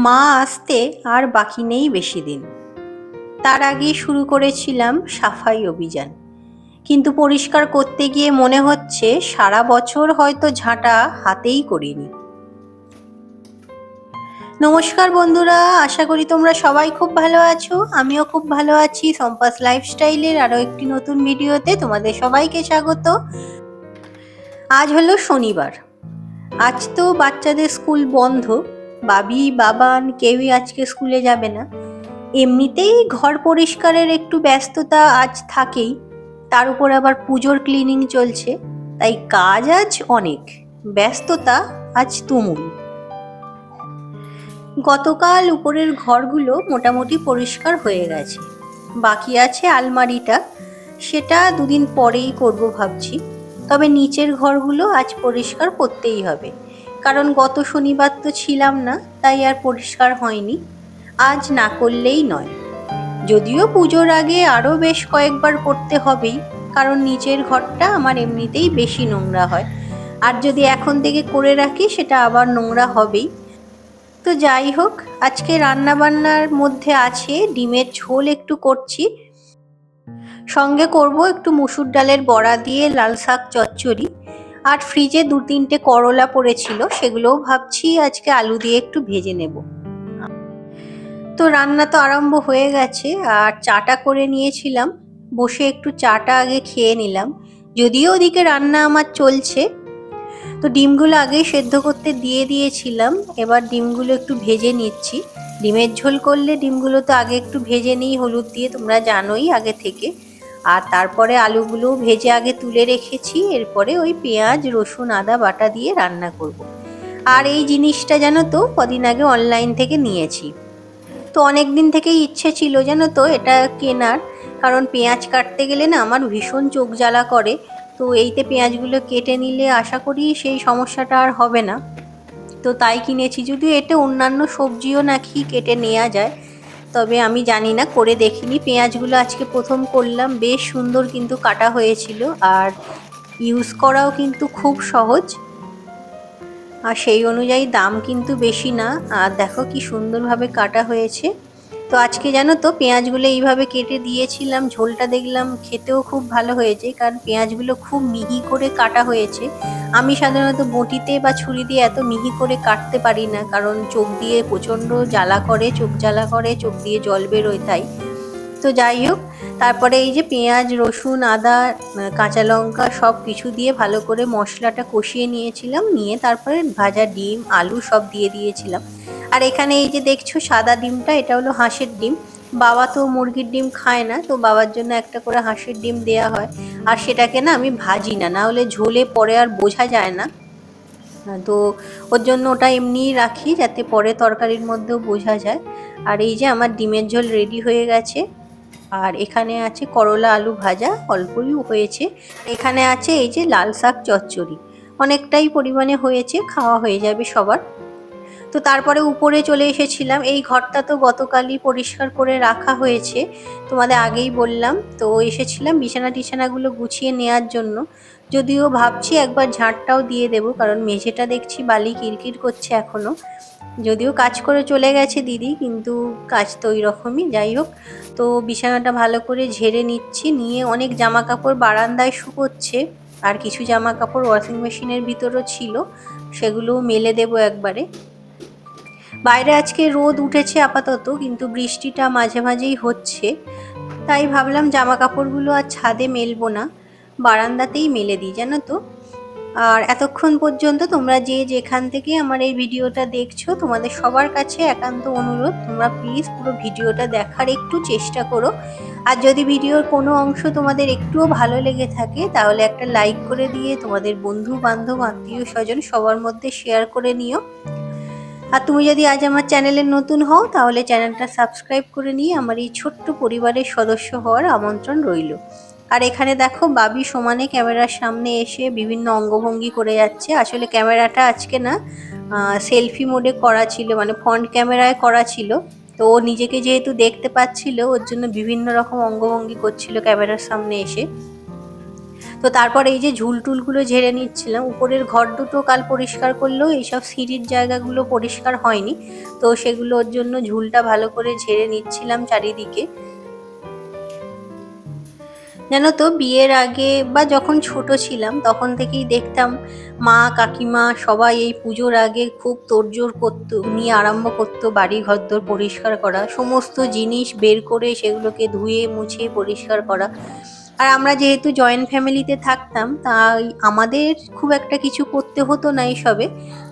মা আসতে আর বাকি নেই বেশি দিন। তার আগেই শুরু করেছিলাম সাফাই অভিযান। কিন্তু পরিষ্কার করতে গিয়ে মনে হচ্ছে সারা বছর হয়তো ঝাঁটা হাতেই করিনি। নমস্কার বন্ধুরা, আশা করি তোমরা সবাই খুব ভালো আছো। আমিও খুব ভালো আছি। সম্পাস লাইফস্টাইলের আরও একটি নতুন ভিডিওতে তোমাদের সবাইকে স্বাগত। আজ হলো শনিবার। আজ তো বাচ্চাদের স্কুল বন্ধ। বাবি, বাবান কেউই আজকে স্কুলে যাবে না। এমনিতেই ঘর পরিষ্কারের একটু ব্যস্ততা আজ থাকেই, তার উপর আবার পুজোর ক্লিনিং চলছে, তাই কাজ আজ অনেক, ব্যস্ততা আজ তুমুল। গতকাল উপরের ঘরগুলো মোটামুটি পরিষ্কার হয়ে গেছে, বাকি আছে আলমারিটা, সেটা দুদিন পরেই করব ভাবছি, তবে নিচের ঘরগুলো আজ পরিষ্কার করতেই হবে। কারণ গত শনিবার তো ছিলাম না, তাই আর পরিষ্কার হয়নি। আজ না করলেই নয়। যদিও পুজোর আগে আরও বেশ কয়েকবার করতে হবেই, কারণ নিচের ঘরটা আমার এমনিতেই বেশি নোংরা হয়। আর যদি এখন থেকে করে রাখি, সেটা আবার নোংরা হবেই। তো যাই হোক, আজকে রান্না বান্নার মধ্যে আছে ডিমের ঝোল একটু করছি। সঙ্গে করব একটু মুসুর ডালের বড়া দিয়ে লাল শাক চচ্চড়ি। আর ফ্রিজে দু তিনটে করলা পড়েছিল, সেগুলোও ভাবছি আজকে আলু দিয়ে একটু ভেজে নেব। তো রান্না তো আরম্ভ হয়ে গেছে, আর চাটা করে নিয়েছিলাম, বসে একটু চাটা আগে খেয়ে নিলাম। যদিও ওদিকে রান্না আমার চলছে, তো ডিমগুলো আগেই সেদ্ধ করতে দিয়ে দিয়েছিলাম, এবার ডিমগুলো একটু ভেজে নিচ্ছি। ডিমের ঝোল করলে ডিমগুলো তো আগে একটু ভেজে নিই, হলুদ দিয়ে তোমরা জানোই আগে থেকে। আর তারপরে আলুগুলো ভেজে আগে তুলে রেখেছি, এরপরে ওই পেঁয়াজ, রসুন, আদা, বাটা দিয়ে রান্না করব। আর এই জিনিসটা জানো তো, কদিন আগে অনলাইন থেকে নিয়েছি। তো অনেক দিন থেকেই ইচ্ছে ছিল জানো তো এটা কেনার, কারণ পেঁয়াজ কাটতে গেলে না আমার ভীষণ চোখ জ্বালা করে। তো এইতে পেঁয়াজগুলো কেটে নিলে আশা করি সেই সমস্যাটা আর হবে না। তো তাই কিনেছি, যদিও এতে অন্যান্য সবজিও নাকি কেটে নেওয়া যায়। তবে আমি জানি না, করে দেখিনি। পেঁয়াজগুলো আজকে প্রথম করলাম, বেশ সুন্দর কিন্তু কাটা হয়েছিল আর ইউজ করাও কিন্তু খুব সহজ। আর সেই অনুযায়ী দাম কিন্তু বেশি না। আর দেখো কি সুন্দরভাবে কাটা হয়েছে। তো আজকে জানো তো পেঁয়াজগুলো এইভাবে কেটে দিয়েছিলাম, ঝোলটা দেখলাম খেতেও খুব ভালো হয়েছে, কারণ পেঁয়াজগুলো খুব মিহি করে কাটা হয়েছে। আমি সাধারণত বটিতে বা ছুরি দিয়ে এত মিহি করে কাটতে পারি না, কারণ চোখ দিয়ে প্রচণ্ড জ্বালা করে, চোখ জ্বালা করে, চোখ দিয়ে জল বেরোয় তাই। তো যাই হোক, তারপরে এই যে পেঁয়াজ, রসুন, আদা, কাঁচা লঙ্কা সব কিছু দিয়ে ভালো করে মশলাটা কষিয়ে নিয়েছিলাম, নিয়ে তারপরে ভাজা ডিম, আলু সব দিয়ে দিয়েছিলাম। আর এখানে এই যে দেখছ সাদা ডিমটা, এটা হলো হাঁসের ডিম। বাবা তো মুরগির ডিম খায় না, তো বাবার জন্য একটা করে হাঁসের ডিম দেয়া হয়। আর সেটাকে না আমি ভাজি না না হলে ঝোলে পরে আর বোঝা যায় না। তো ওর জন্য ওটা এমনিই রাখি যাতে পরে তরকারির মধ্যেও বোঝা যায়। আর এই যে আমার ডিমের ঝোল রেডি হয়ে গেছে। আর এখানে আছে করলা আলু ভাজা, অল্পই হয়েছে। এখানে আছে এই যে লাল শাক চচ্চড়ি। অনেকটাই পরিমাণে হয়েছে, খাওয়া হয়ে যাবে সবার। তো তারপরে উপরে চলে এসেছিলাম। এই ঘরটা তো গতকালই পরিষ্কার করে রাখা হয়েছে। তোমাদের আগেই বললাম। তো এসেছিলাম বিছানা টিছানাগুলো গুছিয়ে নেওয়ার জন্য। যদিও ভাবছি একবার ঝাঁটটাও দিয়ে দেব, কারণ মেঝেটা দেখছি বালি কিরকির করছে এখনও যদিও কাজ করে চলে গেছে দিদি, কিন্তু কাজ তো ওই রকমই যাই হোক। তো বিছানাটা ভালো করে ঝেড়ে নিচ্ছি, নিয়ে অনেক জামা কাপড় বারান্দায় শুকোচ্ছে। আর কিছু জামা কাপড় ওয়াশিং মেশিনের ভিতরও ছিল, সেগুলোও মেলে দেবো একবারে। বাইরে আজকে রোদ উঠেছে আপাতত, কিন্তু বৃষ্টিটা মাঝে মাঝেই হচ্ছে। তাই ভাবলাম জামা কাপড়গুলো আর ছাদে মেলবো না, বারান্দাতেই মেলে দিই, জানো তো। আর এতক্ষণ পর্যন্ত তোমরা যে যেখান থেকে আমার এই ভিডিওটা দেখছ, তোমাদের সবার কাছে একান্ত অনুরোধ, তোমরা প্লিজ পুরো ভিডিওটা দেখার একটু চেষ্টা করো। আর যদি ভিডিওর কোনো অংশ তোমাদের একটুও ভালো লেগে থাকে, তাহলে একটা লাইক করে দিয়ে তোমাদের বন্ধু বান্ধব আত্মীয় স্বজন সবার মধ্যে শেয়ার করে নিও। আর তুমি যদি আজ আমার চ্যানেলে নতুন হও, তাহলে চ্যানেলটা সাবস্ক্রাইব করে নিয়ে আমার এই ছোট্ট পরিবারের সদস্য হওয়ার আমন্ত্রণ রইল। আর এখানে দেখো, বাবি সমানে ক্যামেরার সামনে এসে বিভিন্ন অঙ্গভঙ্গি করে যাচ্ছে। আসলে ক্যামেরাটা আজকে না সেলফি মোডে করা ছিল মানে ফ্রন্ট ক্যামেরায় করা ছিল। তো ও নিজেকে যেহেতু দেখতে পাচ্ছিল, ওর জন্য বিভিন্ন রকম অঙ্গভঙ্গি করছিল ক্যামেরার সামনে এসে। তো তারপর এই যে ঝুল টুলগুলো ঝেড়ে নিচ্ছিলাম, উপরের ঘর দুটো কাল পরিষ্কার করলেও এইসব সিঁড়ির জায়গাগুলো পরিষ্কার হয়নি। তো সেগুলোর জন্য ঝুলটা ভালো করে ঝেড়ে নিচ্ছিলাম চারিদিকে। জানো তো, বিয়ের আগে বা যখন ছোট ছিলাম, তখন থেকেই দেখতাম মা, কাকিমা সবাই এই পুজোর আগে খুব তোড়জোড় করতো, নিয়ে আরম্ভ করতো বাড়ি ঘরদোর পরিষ্কার করা, সমস্ত জিনিস বের করে সেগুলোকে ধুয়ে, মুছে পরিষ্কার করা। আর আমরা যেহেতু জয়েন্ট ফ্যামিলিতে থাকতাম, তাই আমাদের খুব একটা কিছু করতে হতো না এইসবে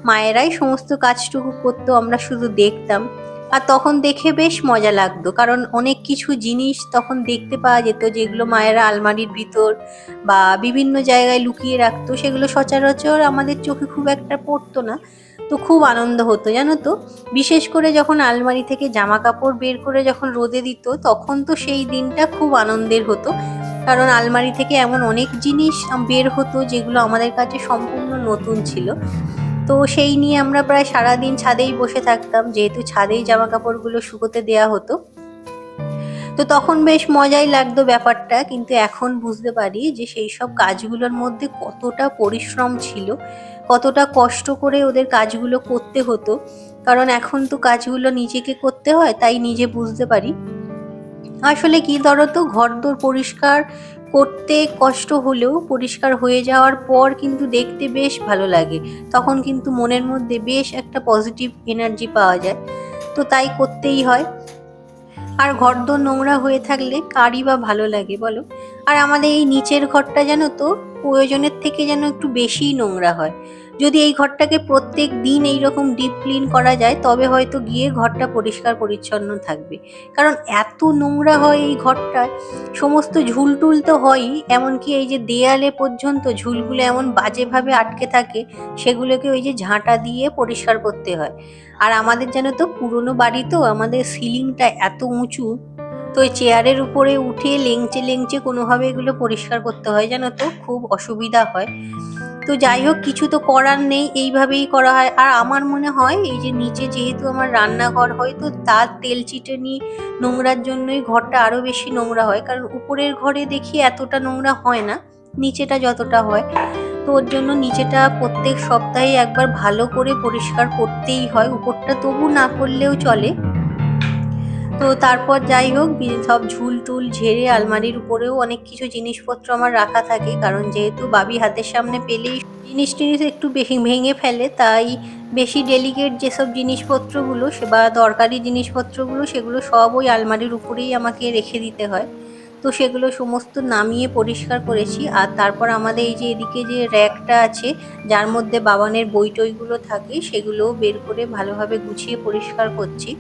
মায়েরাই সমস্ত কাজটুকু করতো, আমরা শুধু দেখতাম। আর তখন দেখে বেশ মজা লাগতো, কারণ অনেক কিছু জিনিস তখন দেখতে পাওয়া যেত, যেগুলো মায়েরা আলমারির ভিতর বা বিভিন্ন জায়গায় লুকিয়ে রাখতো, সেগুলো সচরাচর আমাদের চোখে খুব একটা পড়তো না। তো খুব আনন্দ হতো, জানো তো? বিশেষ করে যখন আলমারি থেকে জামা কাপড় বের করে যখন রোদে দিত, তখন তো সেই দিনটা খুব আনন্দের হতো। কারণ আলমারি থেকে এমন অনেক জিনিস বের হতো যেগুলো আমাদের কাছে সম্পূর্ণ নতুন ছিল। তো সেই নিয়ে আমরা প্রায় সারাদিন ছাদেই বসে থাকতাম, যেহেতু ছাদেই জামা কাপড়গুলো শুকোতে দেয়া হতো। তো তখন বেশ মজাই লাগতো ব্যাপারটা, কিন্তু এখন বুঝতে পারি যে সেই সব কাজগুলোর মধ্যে কতটা পরিশ্রম ছিল, কতটা কষ্ট করে ওদের কাজগুলো করতে হতো। কারণ এখন তো কাজগুলো নিজেকে করতে হয়, তাই নিজে বুঝতে পারি। আসলে কি ধরো তো, ঘরদোর পরিষ্কার করতে কষ্ট হলেও পরিষ্কার হয়ে যাওয়ার পর কিন্তু দেখতে বেশ ভালো লাগে। তখন কিন্তু মনের মধ্যে বেশ একটা পজিটিভ এনার্জি পাওয়া যায়। তো তাই করতেই হয়। আর ঘরদোর নোংরা হয়ে থাকলে কারই বা ভালো লাগে বলো? আর আমাদের এই নিচের ঘরটা যেন তো, প্রয়োজনের থেকে যেন একটু বেশিই নোংরা হয়। যদি এই ঘরটাকে প্রত্যেক দিন এইরকম ডিপ ক্লিন করা যায়, তবে হয়তো গিয়ে ঘরটা পরিষ্কার পরিচ্ছন্ন থাকবে। কারণ এত নোংরা হয় এই ঘরটায়, সমস্ত ঝুল টুল তো হয়ই, এমনকি এই যে দেয়ালে পর্যন্ত ঝুলগুলো এমন বাজেভাবে আটকে থাকে, সেগুলোকে ওই যে ঝাঁটা দিয়ে পরিষ্কার করতে হয়। আর আমাদের যেন তো, পুরনো বাড়ি তো, আমাদের সিলিংটা এত উঁচু, তো চেয়ারের উপরে উঠে লেংচে লেংচে কোনোভাবে এগুলো পরিষ্কার করতে হয়, জানো তো, খুব অসুবিধা হয়। তো যাই হোক, কিছু তো করার নেই, এইভাবেই করা হয়। আর আমার মনে হয়, এই যে নিচে যেহেতু আমার রান্নাঘর হয়, তো তার তেল চিটেনি নোংরার জন্যই ঘরটা আরও বেশি নোংরা হয়। কারণ উপরের ঘরে দেখি এতটা নোংরা হয় না, নিচেটা যতটা হয়। তো ওর জন্য নিচেটা প্রত্যেক সপ্তাহে একবার ভালো করে পরিষ্কার করতেই হয়। উপরটা তবু না করলেও চলে। তো তারপর যাই হোক সব ঝুল টুল ঝেড়ে আলমারির উপরেও অনেক কিছু জিনিসপত্র আমার রাখা থাকে। কারণ যেহেতু বাবি হাতের সামনে পেলেই জিনিস টিনিস একটু ভেঙে ফেলে, তাই বেশি ডেলিকেট যেসব জিনিসপত্রগুলো সে বা দরকারি জিনিসপত্রগুলো, সেগুলো সব ওই আলমারির উপরেই আমাকে রেখে দিতে হয়। তো সেগুলো সমস্ত নামিয়ে পরিষ্কার করেছি। আর তারপর আমাদের এই যে এদিকে যে র্যাকটা আছে, যার মধ্যে বাবানের বই টইগুলো থাকে, সেগুলোও বের করে ভালোভাবে গুছিয়ে পরিষ্কার করছি।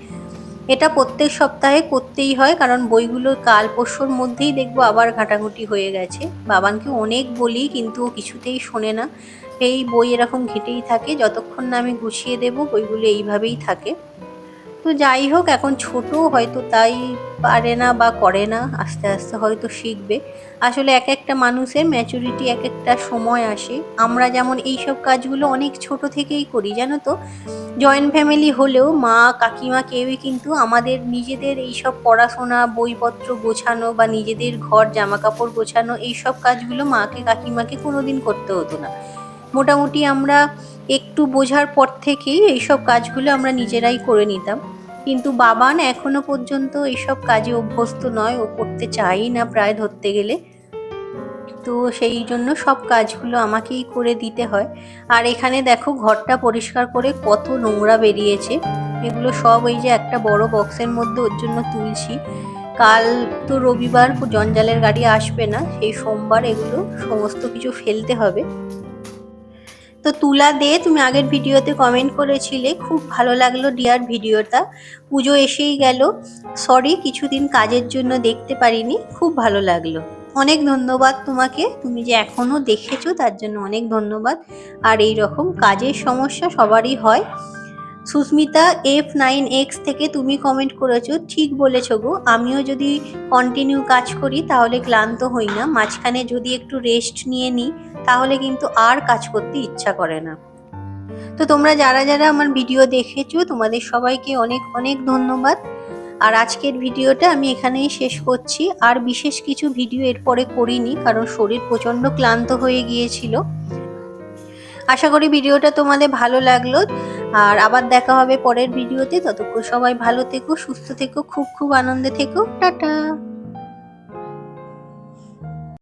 এটা প্রত্যেক সপ্তাহে করতেই হয়, কারণ বইগুলো কাল পরশুর মধ্যেই দেখব আবার ঘাটাঘুটি হয়ে গেছে। বাবানকে অনেক বলি, কিন্তু ও কিছুতেই শোনে না। এই বই এরকম ঘেটেই থাকে, যতক্ষণ না আমি গুছিয়ে দেবো, বইগুলো এইভাবেই থাকে। তো যাই হোক, এখন ছোট হয়তো তাই পারে না বা করে না, আস্তে আস্তে হয়তো শিখবে। আসলে এক একটা মানুষের ম্যাচুরিটি এক একটা সময় আসে। আমরা যেমন এই সব কাজগুলো অনেক ছোট থেকেই করি, জানো তো? জয়েন্ট ফ্যামিলি হলেও মা, কাকিমা কেউই কিন্তু আমাদের নিজেদের এইসব পড়াশোনা, বইপত্র গোছানো বা নিজেদের ঘর জামা কাপড় গোছানো এইসব কাজগুলো মাকে, কাকিমাকে কোনোদিন করতে হতো না। মোটামুটি আমরা একটু বোঝার পর থেকেই এইসব কাজগুলো আমরা নিজেরাই করে নিতাম। কিন্তু বাবান এখনও পর্যন্ত এইসব কাজে অভ্যস্ত নয়, ও করতে চাই না প্রায় ধরতে গেলে। তো সেই জন্য সব কাজগুলো আমাকেই করে দিতে হয়। আর এখানে দেখো ঘরটা পরিষ্কার করে কত নোংরা বেরিয়েছে। এগুলো সব ওই যে একটা বড় বক্সের মধ্যে ওর জন্য তুলছি। কাল তো রবিবার, জঞ্জালের গাড়ি আসবে না। সেই সোমবার এগুলো সমস্ত কিছু ফেলতে হবে। তো তুলা দে তুমি আগের ভিডিওতে কমেন্ট করেছিলে খুব ভালো লাগল ডিয়ার ভিডিওটা। পুজো এসেই গেল। সরি কিছুদিন কাজের জন্য দেখতে পারিনি খুব ভালো লাগল। অনেক ধন্যবাদ তোমাকে তুমি যে এখনও দেখেছ তার জন্য অনেক ধন্যবাদ। আর এই রকম কাজের সমস্যা সবারই হয়। সুস্মিতা এফ নাইন এক্স থেকে তুমি কমেন্ট করেছ ঠিক বলেছ গো। আমিও যদি কন্টিনিউ কাজ করি তাহলে ক্লান্ত হই না। মাঝখানে যদি একটু রেস্ট নিয়ে নিই তাহলে কিন্তু আর কাজ করতে ইচ্ছা করে না। তো তোমরা যারা যারা আমার ভিডিও দেখেছ, তোমাদের সবাইকে অনেক অনেক ধন্যবাদ। আর আজকের ভিডিওটা আমি এখানেই শেষ করছি। আর বিশেষ কিছু ভিডিও এরপরে করিনি, কারণ শরীর প্রচণ্ড ক্লান্ত হয়ে গিয়েছিল। আশা করি ভিডিওটা তোমাদের ভালো লাগল। আর আবার দেখা হবে পরের ভিডিওতে। ততক্ষণ সবাই ভালো থেকো, সুস্থ থেকো, খুব খুব আনন্দে থেকো। টাটা!